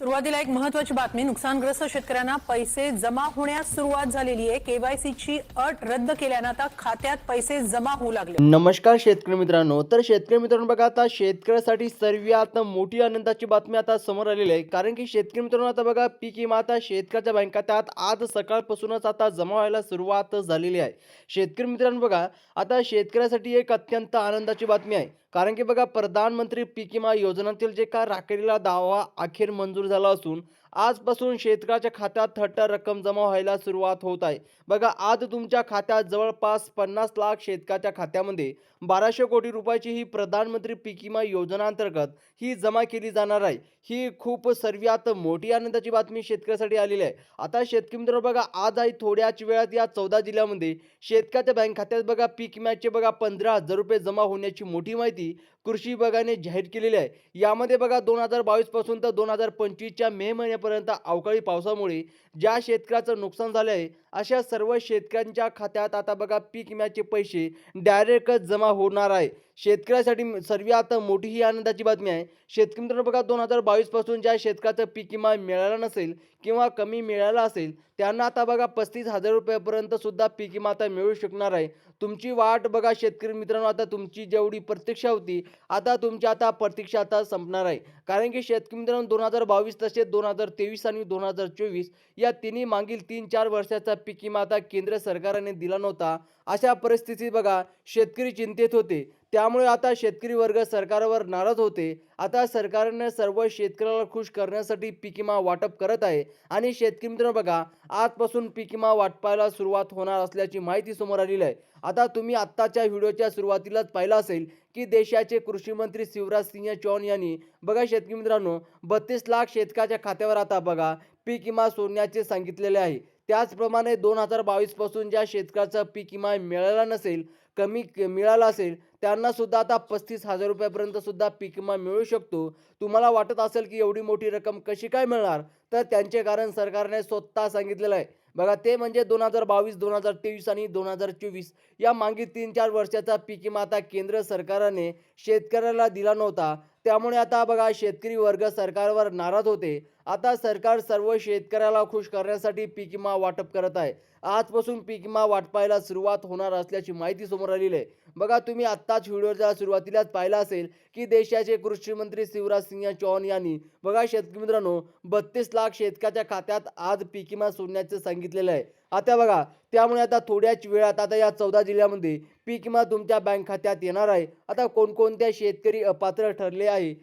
सुरुवातीला एक महत्वाची बातमी नुकसानग्रस्त शेतकऱ्यांना पैसे जमा होण्यास सुरुवात झालेली आहे. केवायसीची अट रद्द केल्यानं आता खात्यात पैसे जमा होऊ लागले. नमस्कार शेतकरी मित्रांनो. तर शेतकरी मित्रांनो बघा आता शेतकऱ्यासाठी सर्वात मोठी आनंदाची बातमी आता समोर आलेली आहे. कारण की शेतकरी मित्रांनो आता बघा पीक विमा आता शेतकऱ्याच्या बँक खात्यात आज सकाळपासूनच आता जमा व्हायला सुरुवात झालेली आहे. शेतकरी मित्रांनो बघा आता शेतकऱ्यासाठी एक अत्यंत आनंदाची बातमी आहे. कारण की बघा प्रधानमंत्री पीक विमा योजनेतील जे का राखेला दावा अखेर मंजूर झाला असून आजपासून शेतकऱ्याच्या खात्यात थट्ट रक्कम जमा व्हायला सुरुवात होत आहे. बघा आज तुमच्या खात्यात जवळपास पन्नास लाख शेतकऱ्याच्या खात्यामध्ये बाराशे कोटी रुपयाची ही प्रधानमंत्री पीक विमा योजना अंतर्गत ही जमा केली जाणार आहे. ही खूप सर्वात मोठी आनंदाची बातमी शेतकऱ्यासाठी आलेली आहे. आता शेतकरी मित्र बघा आज आहे थोड्याच वेळात या चौदा जिल्ह्यामध्ये शेतकऱ्याच्या बँक खात्यात बघा पीक विम्याचे बघा पंधरा हजार रुपये जमा होण्याची मोठी माहिती कृषी विभागाने जाहीर केलेली आहे. यामध्ये बघा दोन हजार बावीसपासून तर दोन हजार पंचवीसच्या मे महिन्या महिन्यापर्यंत अवकाळी पावसामुळे ज्या शेतकऱ्याचं नुकसान झालं आहे अशा सर्व शेतकऱ्यांच्या खात्यात आता बघा पीक विम्याचे पैसे डायरेक्टच जमा होणार आहे. शेतकऱ्यासाठी सर्वात मोठी ही आनंदाची बातमी आहे. शेतकरी मित्रांनो बघा दोन हजार बावीसपासून ज्या शेतकऱ्याचं पीक विमा मिळाला नसेल किंवा कमी मिळाला असेल त्यांना आता बघा पस्तीस हजार रुपयापर्यंत सुद्धा पीक विमा आता मिळू शकणार आहे. तुमची वाट बघा शेतकरी मित्रांनो आता तुमची जेवढी प्रतीक्षा होती आता तुमची आता प्रतीक्षा आता संपणार आहे. कारण की शेतकरी मित्रांनो दोन हजार बावीस तसेच दोन हजार तेवीस आणि दोन हजार चोवीस या तिन्ही मागील तीन चार वर्षाचा पीक विमा आता केंद्र सरकारने दिला नव्हता. अशा परिस्थितीत बघा शेतकरी चिंतेत होते. त्यामुळे आता शेतकरी वर्ग सरकारवर नाराज होते. आता सरकारने सर्व शेतकऱ्याला खुश करण्यासाठी पीक विमा वाटप करत आहे. आणि शेतकरी मित्रांनो बघा आजपासून पीक विमा वाटपायला सुरुवात होणार असल्याची माहिती समोर आलेली आहे. आता तुम्ही आत्ताच्या व्हिडिओच्या सुरुवातीलाच पाहिलं असेल की देशाचे कृषी मंत्री शिवराज सिंह चौहान यांनी बघा शेतकरी मित्रांनो बत्तीस लाख शेतकऱ्याच्या खात्यावर आता बघा पीक विमा सोडण्याचे सांगितलेले आहे. त्याचप्रमाणे दोन हजार बावीसपासून ज्या शेतकऱ्याचा पीक विमा मिळाला नसेल कमी क- मिळाला असेल त्यांना सुद्धा आता पस्तीस हजार रुपयापर्यंत सुद्धा पीक विमा मिळू शकतो. तुम्हाला वाटत असेल की एवढी मोठी रक्कम कशी काय मिळणार? तर त्यांचे कारण सरकारने स्वतः सांगितलेलं आहे. बघा ते म्हणजे दोन हजार बावीस दोन हजार तेवीस आणि दोन हजार चोवीस या मागील तीन चार वर्षाचा पीक विमा आता केंद्र सरकारने शेतकऱ्याला दिला नव्हता. त्यामुळे आता बघा शेतकरी वर्ग सरकारवर नाराज होते. आता सरकार सर्व शेतकऱ्याला खुश करण्यासाठी पीक विमा वाटप करत आहे. आजपासून पीक विमा वाटपायला सुरुवात होणार असल्याची माहिती समोर आलेली आहे. बघा तुम्ही आत्ताच व्हिडिओच्या सुरुवातीलाच पाहिलं असेल की देशाचे कृषी मंत्री शिवराज सिंह चौहान यांनी बघा शेतकरी मित्रांनो बत्तीस लाख शेतकऱ्याच्या खात्यात आज पीक विमा सोडण्याचं सांगितलेलं आहे. आता बघा त्यामुळे आता थोड्याच वेळात आता या चौदा जिल्ह्यामध्ये पीक विमा तुमच्या बँक खात्यात येणार आहे. आता कोणकोणत्या शेतकरी अपात्र ठरले आहे?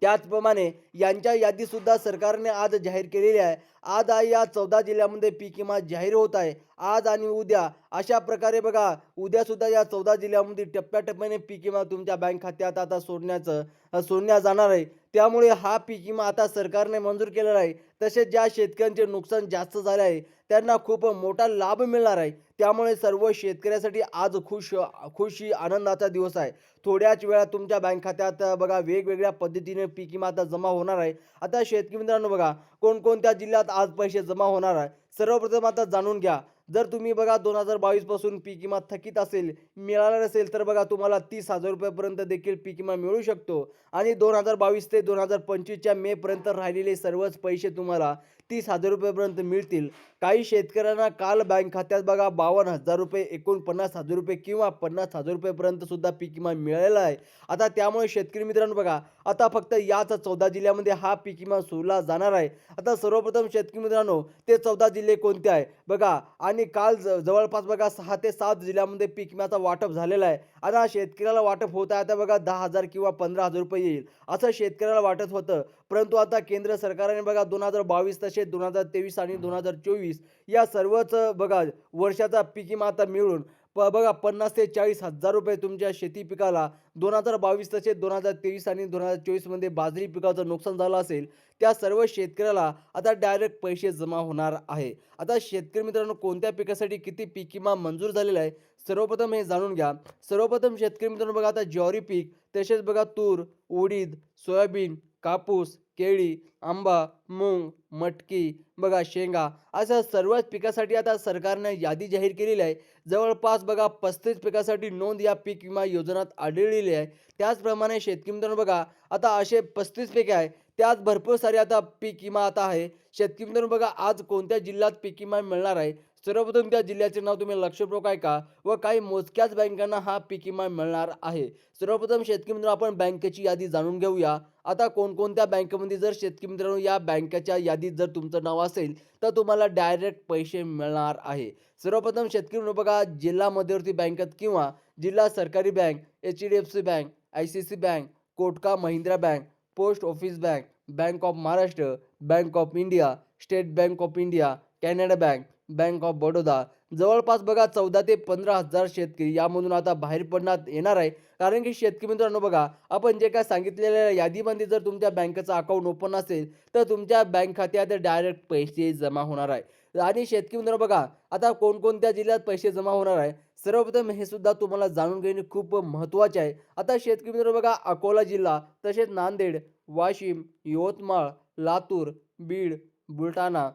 त्याचप्रमाणे यांच्या यादीसुद्धा सरकारने आज जाहीर केलेली आहे. आज या चौदा जिल्ह्यामध्ये पीक विमा जाहीर होत आहे. आज आणि उद्या अशा प्रकारे बघा उद्यासुद्धा या चौदा जिल्ह्यामध्ये टप्प्याटप्प्याने पीक विमा तुमच्या बँक खात्यात आता सोडण्याचं सोडण्यात जाणार आहे. त्यामुळे हा पीक विमा आता सरकारने मंजूर केलेला आहे. तसेच ज्या शेतकऱ्यांचे नुकसान जास्त झाले आहे त्यांना खूप मोठा लाभ मिळणार आहे. त्यामुळे सर्व शेतकऱ्यासाठी आज खुश खुशी आनंदाचा दिवस आहे. थोड्याच वेळात तुमच्या बँक खात्यात बघा वेगवेगळ्या पद्धतीने पीक विमा आता जमा होणार आहे. आता शेतकरी मित्रांनो बघा कोणकोणत्या जिल्ह्यात आज पैसे जमा होणार आहे? सर्वप्रथम आता जाणून घ्या. जर तुम्ही बघा दोन हजार बावीसपासून पीक विमा थकीत असेल मिळाला नसेल तर बघा तुम्हाला तीस हजार रुपयापर्यंत देखील पीक विमा मिळू शकतो. आणि दोन हजार बावीस ते दोन हजार पंचवीसच्या मेपर्यंत राहिलेले सर्वच पैसे तुम्हाला तीस हजार रुपयेपर्यंत मिळतील. काही शेतकऱ्यांना काल बँक खात्यात बघा बावन्न हजार रुपये एकोणपन्नास हजार रुपये किंवा पन्नास हजार रुपयेपर्यंत सुद्धा पीक विमा मिळालेला आहे. आता त्यामुळे शेतकरी मित्रांनो बघा आता फक्त याच चौदा जिल्ह्यामध्ये हा पीक विमा सुरला जाणार आहे. आता सर्वप्रथम शेतकरी मित्रांनो ते चौदा जिल्हे कोणते आहे? बघा आणि काल ज- जवळपास बघा सहा ते सात जिल्ह्यामध्ये पीक विम्याचा वाटप झालेला आहे. आता शेतकऱ्याला वाटप होत आहे आता बघा दहा हजार किंवा पंधरा हजार रुपये येईल. असं शेतकऱ्याला वाटत होतं. परंतु आता केंद्र सरकारने बघा दोन हजार बावीस तसेच दोन हजार तेवीस आणि दोन हजार चोवीस या सर्वच बघा वर्षाचा पीक विमा आता मिळून प बघा पन्नास ते चाळीस हजार रुपये तुमच्या शेती पिकाला दोन हजार बावीस तसेच दोन हजार तेवीस आणि दोन हजार चोवीसमध्ये बाजरी पिकाचं नुकसान झालं असेल त्या सर्व शेतकऱ्याला आता डायरेक्ट पैसे जमा होणार आहे. आता शेतकरी मित्रांनो कोणत्या पिकासाठी किती पीक विमा मंजूर झालेला आहे? सर्वप्रथम हे जाणून घ्या. सर्वप्रथम शेतकरी मित्रांनो बघा आता ज्वारी पीक तसेच बघा तूर उडीद सोयाबीन कापूस केळी आंबा मूग मटकी बघा शेंगा अशा सर्वच पिकासाठी आता सरकारने यादी जाहीर केलेली आहे. जवळपास बघा पस्तीस पिकासाठी नोंद या पीक विमा योजनात आढळलेली आहे. त्याचप्रमाणे शेतकरी मित्रांनो बघा आता असे पस्तीस पिके आहे. त्यात भरपूर सारी आता पीक विमा आता आहे. शेतकरी मित्रांनो बघा आज कोणत्या जिल्ह्यात पीक विमा मिळणार आहे? सर्वप्रथम त्या जिल्ह्याचे नाव तुम्ही लक्षपूर्वक ऐका व काही मोजक्याच बँकांना हा पीक विमा मिळणार आहे. सर्वप्रथम शेतकरी मित्रांनो आपण बँकेची यादी जाणून घेऊया. आता कोणकोणत्या बँकेमध्ये जर शेतकरी मित्रांनो या बँकेच्या यादीत जर तुमचं नाव असेल तर तुम्हाला डायरेक्ट पैसे मिळणार आहे. सर्वप्रथम शेतकरी मित्रांनो बघा जिल्हा मध्यवर्ती बँकेत किंवा जिल्हा सरकारी bank H D F C bank I C C bank Kotak Mahindra bank post office bank bank of Maharashtra bank of India state bank of India Canada bank bank of Baroda. जवळपास बघा चौदा ते पंधरा हजार शेतकरी यामधून आता बाहेर पडण्यात येणार आहे. कारण की शेतकरी मित्रांनो बघा आपण जे काय सांगितलेल्या यादीमध्ये जर तुमच्या बँकेचं अकाउंट ओपन असेल तर तुमच्या बँक खात्यात डायरेक्ट पैसे जमा होणार आहे. आणि शेतकरी मित्रांनो बघा आता कोणकोणत्या जिल्ह्यात पैसे जमा होणार आहे सर्वप्रथम हे सुद्धा तुम्हाला जाणून घेणे खूप महत्त्वाचे आहे. आता शेतकरी मित्रांनो बघा अकोला जिल्हा तसेच नांदेड वाशिम यवतमाळ लातूर बीड बुलढाणा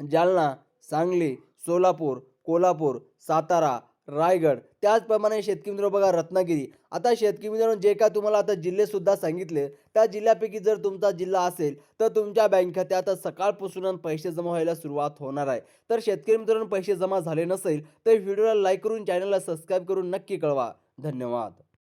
जालना सांगली सोलापूर कोल्हापूर सातारा रायगड. त्याचप्रमाणे शेतकरी मित्र बघा रत्नागिरी. आता शेतकरी मित्रांनो जे काय तुम्हाला आता जिल्हेसुद्धा सांगितले त्या जिल्ह्यापैकी जर तुमचा जिल्हा असेल तर तुमच्या बँक खात्यात सकाळपासून पैसे जमा व्हायला सुरुवात होणार आहे. तर शेतकरी मित्रांनो पैसे जमा झाले नसेल तर व्हिडिओला लाईक करून चॅनलला सबस्क्राईब करून नक्की कळवा. धन्यवाद.